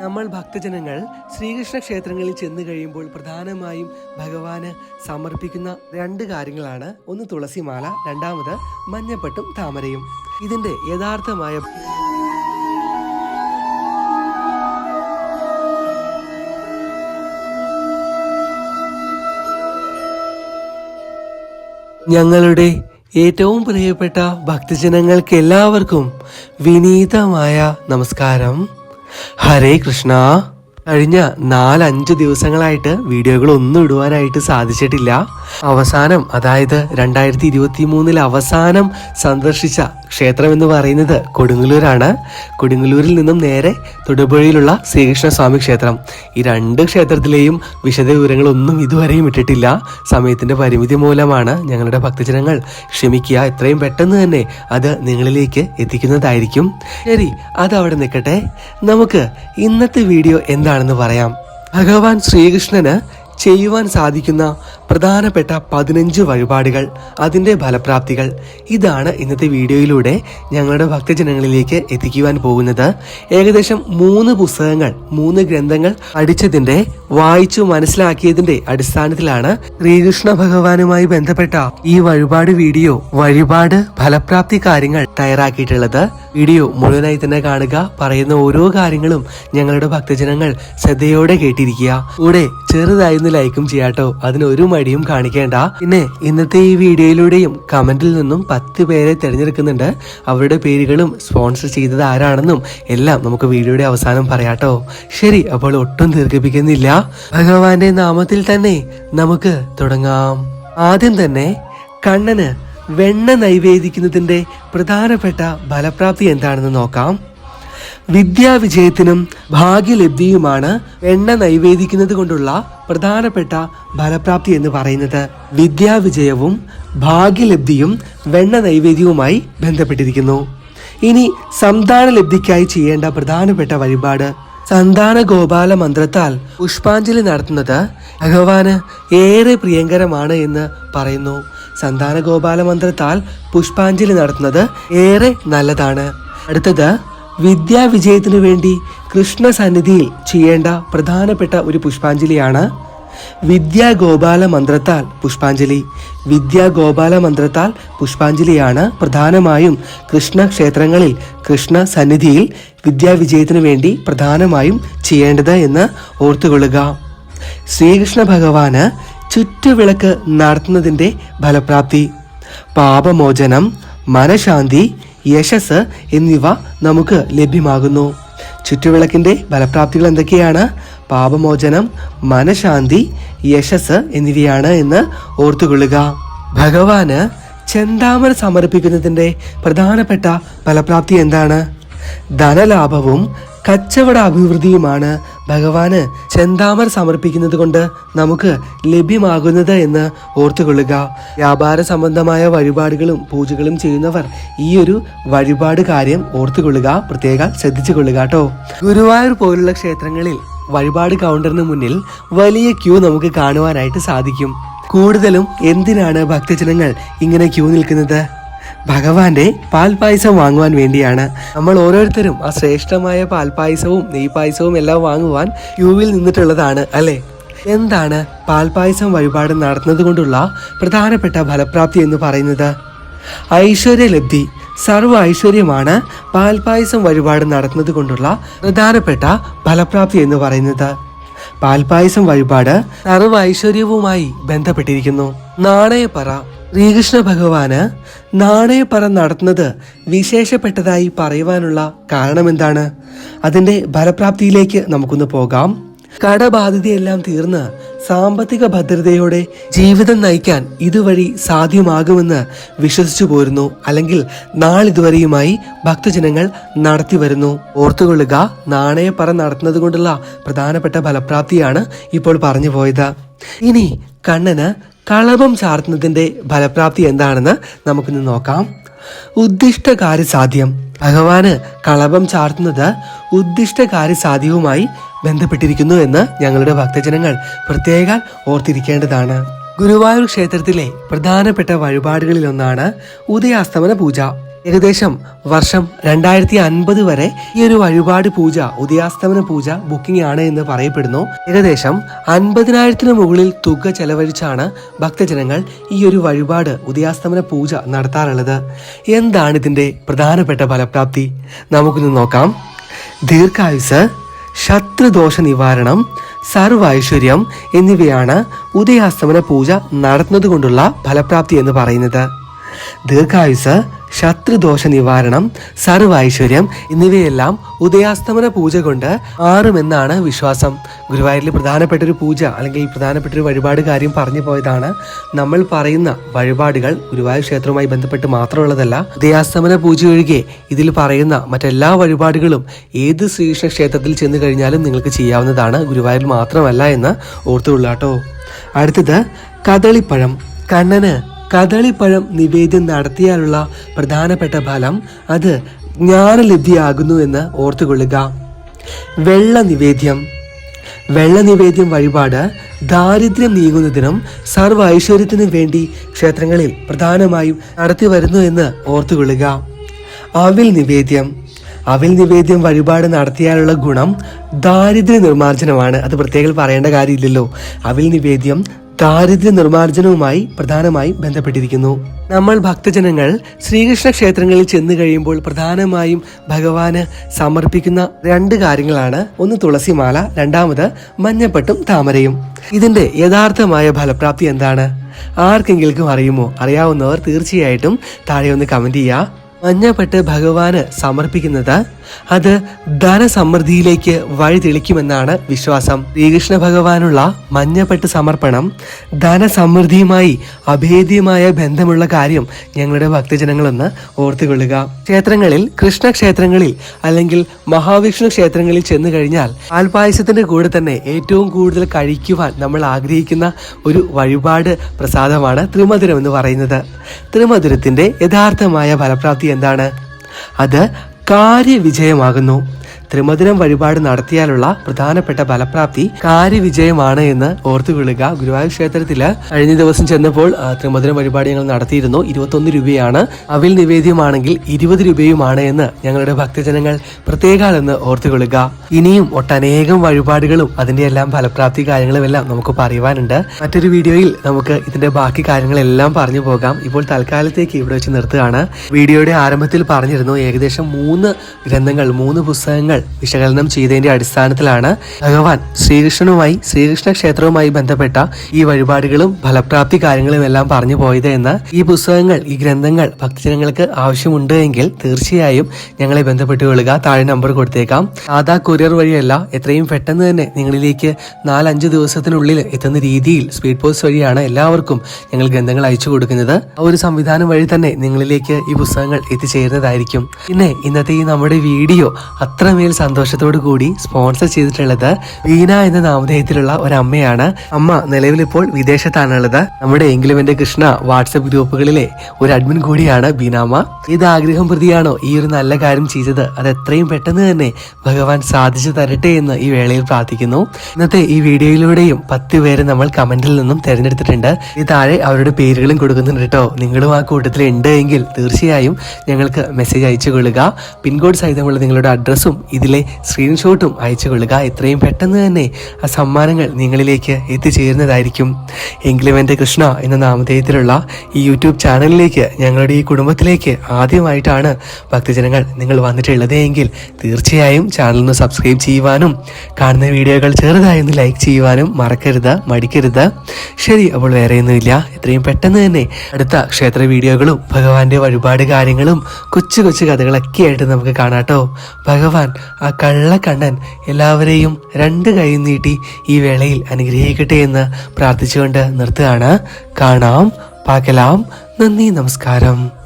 നമ്മൾ ഭക്തജനങ്ങൾ ശ്രീകൃഷ്ണ ക്ഷേത്രങ്ങളിൽ ചെന്ന് കഴിയുമ്പോൾ പ്രധാനമായും ഭഗവാന് സമർപ്പിക്കുന്ന രണ്ട് കാര്യങ്ങളാണ്. ഒന്ന് തുളസിമാല രണ്ടാമത് മഞ്ഞപ്പട്ടും താമരയും. ഇതിന്റെ യഥാർത്ഥമായ ഞങ്ങളുടെ ഏറ്റവും പ്രിയപ്പെട്ട ഭക്തജനങ്ങൾക്ക് എല്ലാവർക്കും വിനീതമായ നമസ്കാരം. ഹരേ കൃഷ്ണ. കഴിഞ്ഞ നാലഞ്ച് ദിവസങ്ങളായിട്ട് വീഡിയോകൾ ഒന്നും ഇടുവാനായിട്ട് സാധിച്ചിട്ടില്ല. അവസാനം അതായത് രണ്ടായിരത്തി ഇരുപത്തി മൂന്നിൽ അവസാനം സന്ദർശിച്ച ക്ഷേത്രം എന്ന് പറയുന്നത് കൊടുങ്ങല്ലൂരാണ്. കൊടുങ്ങല്ലൂരിൽ നിന്നും നേരെ തൊടുപുഴയിലുള്ള ശ്രീകൃഷ്ണ സ്വാമി ക്ഷേത്രം. ഈ രണ്ട് ക്ഷേത്രത്തിലെയും വിശദ വിവരങ്ങളൊന്നും ഇതുവരെയും ഇട്ടിട്ടില്ല. സമയത്തിന്റെ പരിമിതി മൂലമാണ് ഞങ്ങളുടെ ഭക്തജനങ്ങൾ ക്ഷമിക്കുക. എത്രയും പെട്ടെന്ന് തന്നെ അത് നിങ്ങളിലേക്ക് എത്തിക്കുന്നതായിരിക്കും. ശരി അതവിടെ നിൽക്കട്ടെ. നമുക്ക് ഇന്നത്തെ വീഡിയോ എന്താണെന്ന് പറയാം. ഭഗവാൻ ശ്രീകൃഷ്ണന് ചെയ്യുവാൻ സാധിക്കുന്ന പ്രധാനപ്പെട്ട പതിനഞ്ച് വഴിപാടുകൾ അതിന്റെ ഫലപ്രാപ്തികൾ. ഇതാണ് ഇന്നത്തെ വീഡിയോയിലൂടെ ഞങ്ങളുടെ ഭക്തജനങ്ങളിലേക്ക് എത്തിക്കുവാൻ പോകുന്നത്. ഏകദേശം മൂന്ന് പുസ്തകങ്ങൾ മൂന്ന് ഗ്രന്ഥങ്ങൾ പഠിച്ചതിന്റെ വായിച്ചു മനസ്സിലാക്കിയതിന്റെ അടിസ്ഥാനത്തിലാണ് ശ്രീകൃഷ്ണ ഭഗവാനുമായി ബന്ധപ്പെട്ട ഈ വഴിപാട് വീഡിയോ വഴിപാട് ഫലപ്രാപ്തി കാര്യങ്ങൾ തയ്യാറാക്കിയിട്ടുള്ളത്. വീഡിയോ മുഴുവനായി തന്നെ കാണുക പറയുന്ന ഓരോ കാര്യങ്ങളും ഞങ്ങളുടെ ഭക്തജനങ്ങൾ ശ്രദ്ധയോടെ കേട്ടിരിക്കുക. കൂടെ ചെറുതായിരുന്നു ലൈക്കും ചെയ്യാട്ടോ. അതിന് ഒരു മടിയും കാണിക്കേണ്ട. പിന്നെ ഇന്നത്തെ ഈ വീഡിയോയിലൂടെയും കമന്റിൽ നിന്നും പത്ത് പേരെ തിരഞ്ഞെടുക്കുന്നുണ്ട്. അവരുടെ പേരുകളും സ്പോൺസർ ചെയ്തത് ആരാണെന്നും എല്ലാം നമുക്ക് വീഡിയോയുടെ അവസാനം പറയാട്ടോ. ശരി അപ്പോൾ ഒട്ടും ദീർഘിപ്പിക്കുന്നില്ല. ഭഗവാന്റെ നാമത്തിൽ തന്നെ നമുക്ക് തുടങ്ങാം. ആദ്യം തന്നെ കണ്ണന് വെണ്ണ നൈവേദിക്കുന്നതിന്റെ പ്രധാനപ്പെട്ട ഫലപ്രാപ്തി എന്താണെന്ന് നോക്കാം. വിദ്യാവിജയത്തിനും ഭാഗ്യലബ്ധിയുമാണ് എണ്ണ നൈവേദിക്കുന്നത് കൊണ്ടുള്ള പ്രധാനപ്പെട്ട ഫലപ്രാപ്തി എന്ന് പറയുന്നത്. വിദ്യാവിജയവും ഭാഗ്യലബ്ധിയും വെണ്ണ നൈവേദ്യവുമായി ബന്ധപ്പെട്ടിരിക്കുന്നു. ഇനി സന്താന ലബ്ധിക്കായി ചെയ്യേണ്ട പ്രധാനപ്പെട്ട വഴിപാട്. സന്താന ഗോപാല മന്ത്രത്താൽ പുഷ്പാഞ്ജലി നടത്തുന്നത് ഭഗവാന് ഏറെ പ്രിയങ്കരമാണ് എന്ന് പറയുന്നു. സന്താന ഗോപാല മന്ത്രത്താൽ പുഷ്പാഞ്ജലി നടത്തുന്നത് ഏറെ നല്ലതാണ്. അടുത്തത് വിദ്യാവിജയത്തിനു വേണ്ടി കൃഷ്ണ സന്നിധിയിൽ ചെയ്യേണ്ട പ്രധാനപ്പെട്ട ഒരു പുഷ്പാഞ്ജലിയാണ് വിദ്യാഗോപാല മന്ത്രത്താൽ പുഷ്പാഞ്ജലി. വിദ്യാഗോപാല മന്ത്രത്താൽ പുഷ്പാഞ്ജലിയാണ് പ്രധാനമായും കൃഷ്ണ ക്ഷേത്രങ്ങളിൽ കൃഷ്ണ സന്നിധിയിൽ വിദ്യാവിജയത്തിനു വേണ്ടി പ്രധാനമായും ചെയ്യേണ്ടത് എന്ന് ഓർത്തുകൊള്ളുക. ശ്രീകൃഷ്ണ ഭഗവാന് ചുറ്റുവിളക്ക് നടത്തുന്നതിന്റെ ഫലപ്രാപ്തി. പാപമോചനം മനഃശാന്തി യശസ് എന്നിവ നമുക്ക് ലഭ്യമാകുന്നു. ചുറ്റുവിളക്കിന്റെ ഫലപ്രാപ്തികൾ എന്തൊക്കെയാണ്? പാപമോചനം മനഃശാന്തി യശസ് എന്നിവയാണ് എന്ന് ഓർത്തുകൊള്ളുക. ഭഗവാന് ചെന്താമര സമർപ്പിക്കുന്നതിന്റെ പ്രധാനപ്പെട്ട ഫലപ്രാപ്തി എന്താണ്? ധനലാഭവും കച്ചവട അഭിവൃദ്ധിയുമാണ് ഭഗവാന് ചെന്താമർ സമർപ്പിക്കുന്നത് കൊണ്ട് നമുക്ക് ലഭ്യമാകുന്നത് എന്ന് ഓർത്തുകൊള്ളുക. വ്യാപാര സംബന്ധമായ വഴിപാടുകളും പൂജകളും ചെയ്യുന്നവർ ഈ ഒരു വഴിപാട് കാര്യം ഓർത്തുകൊള്ളുക. പ്രത്യേകം ശ്രദ്ധിച്ചു കൊള്ളുക കേട്ടോ ഗുരുവായൂർ പോലുള്ള ക്ഷേത്രങ്ങളിൽ വഴിപാട് കൗണ്ടറിന് മുന്നിൽ വലിയ ക്യൂ നമുക്ക് കാണുവാനായിട്ട് സാധിക്കും. കൂടുതലും എന്തിനാണ് ഭക്തജനങ്ങൾ ഇങ്ങനെ ക്യൂ നിൽക്കുന്നത്? ഭഗവാന്റെ പാൽപായസം വാങ്ങുവാൻ വേണ്ടിയാണ്. നമ്മൾ ഓരോരുത്തരും ആ ശ്രേഷ്ഠമായ പാൽപായസവും നെയ്പായസവും എല്ലാം വാങ്ങുവാൻ ക്യൂവിൽ നിന്നിട്ടുള്ളതാണ് അല്ലേ? എന്താണ് പാൽപായസം വഴിപാട് നടത്തുന്നത് കൊണ്ടുള്ള പ്രധാനപ്പെട്ട ഫലപ്രാപ്തി എന്ന് പറയുന്നത്? ഐശ്വര്യലബ്ധി. സർവ ഐശ്വര്യമാണ് പാൽപായസം വഴിപാട് നടത്തുന്നത് കൊണ്ടുള്ള പ്രധാനപ്പെട്ട ഫലപ്രാപ്തി എന്ന് പറയുന്നത്. പാൽപായസം വഴിപാട് സർവ ഐശ്വര്യവുമായി ബന്ധപ്പെട്ടിരിക്കുന്നു. നാണയപ്പറ. ശ്രീകൃഷ്ണ ഭഗവാന് നാണയപ്പറ നടത്തുന്നത് വിശേഷപ്പെട്ടതായി പറയുവാനുള്ള കാരണം എന്താണ് അതിന്റെ ഫലപ്രാപ്തിയിലേക്ക് നമുക്കൊന്ന് പോകാം. കടബാധ്യതയെല്ലാം തീർന്ന് സാമ്പത്തിക ഭദ്രതയോടെ ജീവിതം നയിക്കാൻ ഇതുവഴി സാധ്യമാകുമെന്ന് വിശ്വസിച്ചു പോരുന്നു. അല്ലെങ്കിൽ നാളിതുവരെയുമായി ഭക്തജനങ്ങൾ നടത്തി വരുന്നു. ഓർത്തുകൊള്ളുക നാണയപ്പറ നടത്തുന്നത് കൊണ്ടുള്ള പ്രധാനപ്പെട്ട ഫലപ്രാപ്തിയാണ് ഇപ്പോൾ പറഞ്ഞു പോയത്. ഇനി കണ്ണന് കളഭം ചാർത്തുന്നതിന്റെ ഫലപ്രാപ്തി എന്താണെന്ന് നമുക്കിന്ന് നോക്കാം. ഉദ്ദിഷ്ട കാര്യസാധ്യം ഭഗവാന് കളഭം ചാർത്തുന്നത് ഉദ്ദിഷ്ട കാര്യസാധ്യവുമായി ബന്ധപ്പെട്ടിരിക്കുന്നു എന്ന് ഞങ്ങളുടെ ഭക്തജനങ്ങൾ പ്രത്യേകം ഓർത്തിരിക്കേണ്ടതാണ്. ഗുരുവായൂർ ക്ഷേത്രത്തിലെ പ്രധാനപ്പെട്ട വഴിപാടുകളിലൊന്നാണ് ഉദയാസ്തമന പൂജ. ഏകദേശം വർഷം രണ്ടായിരത്തി അൻപത് വരെ ഈ ഒരു വഴിപാട് പൂജ ഉദയാസ്തമന പൂജ ബുക്കിംഗ് ആണ് എന്ന് പറയപ്പെടുന്നു. ഏകദേശം അൻപതിനായിരത്തിന് മുകളിൽ തുക ചെലവഴിച്ചാണ് ഭക്തജനങ്ങൾ ഈ ഒരു വഴിപാട് ഉദയാസ്തമന പൂജ നടത്താറുള്ളത്. എന്താണ് ഇതിന്റെ പ്രധാനപ്പെട്ട ഫലപ്രാപ്തി? നമുക്കിന്ന് നോക്കാം. ദീർഘായുസ് ശത്രുദോഷ നിവാരണം സർവൈശ്വര്യം എന്നിവയാണ് ഉദയാസ്തമന പൂജ നടത്തുന്നത് കൊണ്ടുള്ള ഫലപ്രാപ്തി എന്ന് പറയുന്നത്. ദീർഘായുസ് ശത്രുദോഷ നിവാരണം സർവൈശ്വര്യം എന്നിവയെല്ലാം ഉദയാസ്തമന പൂജ കൊണ്ട് മാറുമെന്നാണ് വിശ്വാസം. ഗുരുവായൂരിൽ പ്രധാനപ്പെട്ട ഒരു പൂജ അല്ലെങ്കിൽ പ്രധാനപ്പെട്ട ഒരു വഴിപാട് കാര്യം പറഞ്ഞു പോയതാണ്. നമ്മൾ പറയുന്ന വഴിപാടുകൾ ഗുരുവായൂർ ക്ഷേത്രവുമായി ബന്ധപ്പെട്ട് മാത്രമുള്ളതല്ല ഉദയാസ്തമന പൂജ ഒഴികെ ഇതിൽ പറയുന്ന മറ്റെല്ലാ വഴിപാടുകളും ഏത് ശ്രീകൃഷ്ണ ക്ഷേത്രത്തിൽ ചെന്ന് കഴിഞ്ഞാലും നിങ്ങൾക്ക് ചെയ്യാവുന്നതാണ്. ഗുരുവായൂരിൽ മാത്രമല്ല എന്ന് ഓർത്തുകൊള്ളാട്ടോ. അടുത്തത് കദളിപ്പഴം കണ്ണന് കദളിപ്പഴം നിവേദ്യം നടത്തിയാലുള്ള പ്രധാനപ്പെട്ട ഫലം അത് ജ്ഞാനലബ്ധിയാകുന്നു എന്ന് ഓർത്തുകൊള്ളുക. വെള്ള നിവേദ്യം. വെള്ള നിവേദ്യം വഴിപാട് ദാരിദ്ര്യം നീങ്ങുന്നതിനും സർവ ഐശ്വര്യത്തിനും വേണ്ടി ക്ഷേത്രങ്ങളിൽ പ്രധാനമായും നടത്തി വരുന്നു എന്ന് ഓർത്തുകൊള്ളുക. അവിൽ നിവേദ്യം. അവിൽ നിവേദ്യം വഴിപാട് നടത്തിയാലുള്ള ഗുണം ദാരിദ്ര്യ നിർമ്മാർജനമാണ്. അത് പ്രത്യേകം പറയേണ്ട കാര്യമില്ലല്ലോ. അവിൽ നിവേദ്യം ദാരിദ്ര്യ നിർമ്മാർജനവുമായി പ്രധാനമായും ബന്ധപ്പെട്ടിരിക്കുന്നു. നമ്മൾ ഭക്തജനങ്ങൾ ശ്രീകൃഷ്ണ ക്ഷേത്രങ്ങളിൽ ചെന്നു കഴിയുമ്പോൾ പ്രധാനമായും ഭഗവാന് സമർപ്പിക്കുന്ന രണ്ട് കാര്യങ്ങളാണ്. ഒന്ന് തുളസിമാല രണ്ടാമത് മഞ്ഞപ്പട്ടും താമരയും. ഇതിന്റെ യഥാർത്ഥമായ ഫലപ്രാപ്തി എന്താണ്? ആർക്കെങ്കിലും അറിയുമോ? അറിയാവുന്നവർ തീർച്ചയായിട്ടും താഴെ ഒന്ന് കമന്റ് ചെയ്യുക. മഞ്ഞപ്പെട്ട് ഭഗവാന് സമർപ്പിക്കുന്നത് അത് ധനസമൃദ്ധിയിലേക്ക് വഴി തെളിക്കുമെന്നാണ് വിശ്വാസം. ശ്രീകൃഷ്ണ ഭഗവാനുള്ള മഞ്ഞപ്പെട്ട് സമർപ്പണം ധനസമൃദ്ധിയുമായി അഭേദ്യമായ ബന്ധമുള്ള കാര്യം ഞങ്ങളുടെ ഭക്തജനങ്ങളൊന്ന് ഓർത്തുകൊള്ളുക. ക്ഷേത്രങ്ങളിൽ കൃഷ്ണക്ഷേത്രങ്ങളിൽ അല്ലെങ്കിൽ മഹാവിഷ്ണു ക്ഷേത്രങ്ങളിൽ ചെന്നു കഴിഞ്ഞാൽ പാൽപായസത്തിന്റെ കൂടെ തന്നെ ഏറ്റവും കൂടുതൽ കഴിക്കുവാൻ നമ്മൾ ആഗ്രഹിക്കുന്ന ഒരു വഴിപാട് പ്രസാദമാണ് ത്രിമധുരം എന്ന് പറയുന്നത്. ത്രിമധുരത്തിന്റെ യഥാർത്ഥമായ ഫലപ്രാപ്തി എന്താണ്? അത് കാര്യവിജയമാകുന്നു. ത്രിമധുരം വഴിപാട് നടത്തിയാലുള്ള പ്രധാനപ്പെട്ട ഫലപ്രാപ്തി കാര്യവിജയമാണ് എന്ന് ഓർത്തു വിളുക. ഗുരുവായൂർ ക്ഷേത്രത്തിൽ കഴിഞ്ഞ ദിവസം ചെന്നപ്പോൾ ത്രിമദിനം വഴിപാട് ഞങ്ങൾ നടത്തിയിരുന്നു. ഇരുപത്തൊന്ന് രൂപയാണ്. അവിൽ നിവേദ്യമാണെങ്കിൽ ഇരുപത് രൂപയുമാണ് എന്ന് ഞങ്ങളുടെ ഭക്തജനങ്ങൾ പ്രത്യേകമെന്ന് ഓർത്തു കൊള്ളുക ഇനിയും ഒട്ടനേകം വഴിപാടുകളും അതിന്റെ എല്ലാം ഫലപ്രാപ്തി കാര്യങ്ങളും എല്ലാം നമുക്ക് പറയുവാനുണ്ട്. മറ്റൊരു വീഡിയോയിൽ നമുക്ക് ഇതിന്റെ ബാക്കി കാര്യങ്ങളെല്ലാം പറഞ്ഞു പോകാം. ഇപ്പോൾ തൽക്കാലത്തേക്ക് ഇവിടെ വെച്ച് നിർത്തുകയാണ്. വീഡിയോയുടെ ആരംഭത്തിൽ പറഞ്ഞിരുന്നു ഏകദേശം മൂന്ന് ഗ്രന്ഥങ്ങൾ മൂന്ന് പുസ്തകങ്ങൾ വിശകലനം ചെയ്തതിന്റെ അടിസ്ഥാനത്തിലാണ് ഭഗവാൻ ശ്രീകൃഷ്ണനുമായി ശ്രീകൃഷ്ണ ക്ഷേത്രവുമായി ബന്ധപ്പെട്ട ഈ വഴിപാടുകളും ഫലപ്രാപ്തി കാര്യങ്ങളും എല്ലാം പറഞ്ഞു പോയത് എന്ന് ഈ പുസ്തകങ്ങൾ ഈ ഗ്രന്ഥങ്ങൾ ഭക്തജനങ്ങൾക്ക് ആവശ്യമുണ്ട് എങ്കിൽ തീർച്ചയായും ഞങ്ങളെ ബന്ധപ്പെട്ട് കൊള്ളുക താഴെ നമ്പർ കൊടുത്തേക്കാം. സാധാ കൊറിയർ വഴിയല്ല എത്രയും പെട്ടെന്ന് തന്നെ നിങ്ങളിലേക്ക് നാലഞ്ച് ദിവസത്തിനുള്ളിൽ എത്തുന്ന രീതിയിൽ സ്പീഡ് പോസ്റ്റ് വഴിയാണ് എല്ലാവർക്കും ഞങ്ങൾ ഗ്രന്ഥങ്ങൾ അയച്ചു കൊടുക്കുന്നത്. ആ ഒരു സംവിധാനം വഴി തന്നെ നിങ്ങളിലേക്ക് ഈ പുസ്തകങ്ങൾ എത്തിച്ചേരുന്നതായിരിക്കും. പിന്നെ ഇന്നത്തെ ഈ നമ്മുടെ വീഡിയോ അത്രമേൽ സന്തോഷത്തോടു കൂടി സ്പോൺസർ ചെയ്തിട്ടുള്ളത് വീന എന്ന നാമധേയത്തിലുള്ള ഒരു അമ്മയാണ് അമ്മ നിലവിലിപ്പോൾ വിദേശത്താണുള്ളത്. നമ്മുടെ എങ്കിലുമെന്റെ കൃഷ്ണ വാട്സപ്പ് ഗ്രൂപ്പുകളിലെ ഒരു അഡ്മിൻ കൂടിയാണ് ബീനാമ്മ. ഇത് ആഗ്രഹം പ്രതിയാണോ ഈ ഒരു നല്ല കാര്യം ചെയ്തത്? അത് എത്രയും പെട്ടെന്ന് തന്നെ ഭഗവാൻ സാധിച്ചു തരട്ടെ എന്ന് ഈ വേളയിൽ പ്രാർത്ഥിക്കുന്നു. ഇന്നത്തെ ഈ വീഡിയോയിലൂടെയും പത്ത് പേര് നമ്മൾ കമന്റിൽ നിന്നും തിരഞ്ഞെടുത്തിട്ടുണ്ട്. ഈ താഴെ അവരുടെ പേരുകളും കൊടുക്കുന്നുണ്ട് കേട്ടോ. നിങ്ങളും ആ കൂട്ടത്തിൽ ഉണ്ട് എങ്കിൽ തീർച്ചയായും ഞങ്ങൾക്ക് മെസ്സേജ് അയച്ചു കൊള്ളുക. പിൻകോഡ് സഹിതമുള്ള നിങ്ങളുടെ അഡ്രസ്സും ഇതിലെ സ്ക്രീൻഷോട്ടും അയച്ചു കൊള്ളുക. എത്രയും പെട്ടെന്ന് തന്നെ ആ സമ്മാനങ്ങൾ നിങ്ങളിലേക്ക് എത്തിച്ചേരുന്നതായിരിക്കും. എങ്കിലും എന്റെ കൃഷ്ണ എന്ന നാമധേയത്തിലുള്ള ഈ യൂട്യൂബ് ചാനലിലേക്ക് ഞങ്ങളുടെ ഈ കുടുംബത്തിലേക്ക് ആദ്യമായിട്ടാണ് ഭക്തജനങ്ങൾ നിങ്ങൾ വന്നിട്ടുള്ളത് എങ്കിൽ തീർച്ചയായും ചാനൽ ഒന്ന് സബ്സ്ക്രൈബ് ചെയ്യുവാനും കാണുന്ന വീഡിയോകൾ ചെറുതായി ഒന്ന് ലൈക്ക് ചെയ്യുവാനും മറക്കരുത് മടിക്കരുത്. ശരി അപ്പോൾ വേറെയൊന്നുമില്ല എത്രയും പെട്ടെന്ന് തന്നെ അടുത്ത ക്ഷേത്ര വീഡിയോകളും ഭഗവാന്റെ വഴിപാട് കാര്യങ്ങളും കൊച്ചു കൊച്ചു കഥകളൊക്കെ ആയിട്ട് നമുക്ക് കാണാട്ടോ ഭഗവാൻ ആ കള്ളക്കണ്ണൻ എല്ലാവരെയും രണ്ട് കൈ നീട്ടി ഈ വേളയിൽ അനുഗ്രഹിക്കട്ടെ എന്ന് പ്രാർത്ഥിച്ചുകൊണ്ട് നിർത്തുകയാണ്. കാണാം പാകലാം നന്ദി നമസ്കാരം.